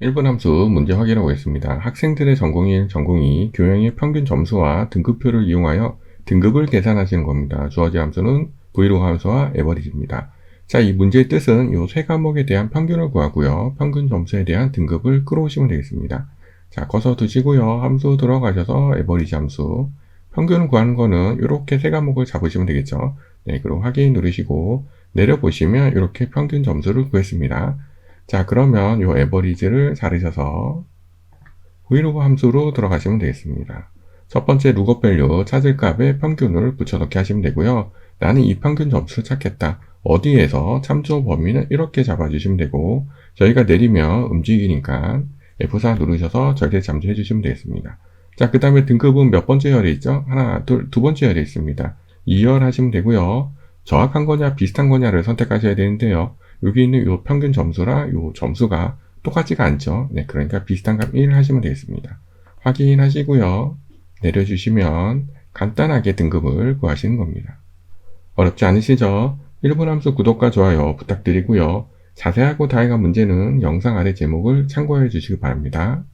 1번 함수 문제 확인하고 있습니다. 학생들의 전공일, 전공이 교양의 평균 점수와 등급표를 이용하여 등급을 계산하시는 겁니다. 주어진 함수는 브이로그 함수와 에버리지입니다. 자, 이 문제의 뜻은 이 세 과목에 대한 평균을 구하고요. 평균 점수에 대한 등급을 끌어오시면 되겠습니다. 자, 커서 두시고요. 함수 들어가셔서 에버리지 함수. 평균을 구하는 거는 이렇게 세 과목을 잡으시면 되겠죠. 네, 그리고 확인 누르시고 내려보시면 이렇게 평균 점수를 구했습니다. 자, 그러면 요 에버리지를 자르셔서 브이로그 함수로 들어가시면 되겠습니다. 첫 번째 룩업 밸류 찾을 값에 평균을 붙여넣기 하시면 되고요. 나는 이 평균 점수를 찾겠다. 어디에서 참조 범위는 이렇게 잡아주시면 되고 저희가 내리면 움직이니까 F4 누르셔서 절대 잠수해 주시면 되겠습니다. 자, 그 다음에 등급은 몇 번째 열에 있죠? 하나, 둘, 두 번째 열에 있습니다. 2열 하시면 되고요. 정확한 거냐 비슷한 거냐를 선택하셔야 되는데요. 여기 있는 요 평균 점수랑 요 점수가 똑같지가 않죠. 네, 그러니까 비슷한 값 1 하시면 되겠습니다. 확인하시고요. 내려주시면 간단하게 등급을 구하시는 겁니다. 어렵지 않으시죠? 1번 함수 구독과 좋아요 부탁드리고요. 자세하고 다양한 문제는 영상 아래 제목을 참고해 주시기 바랍니다.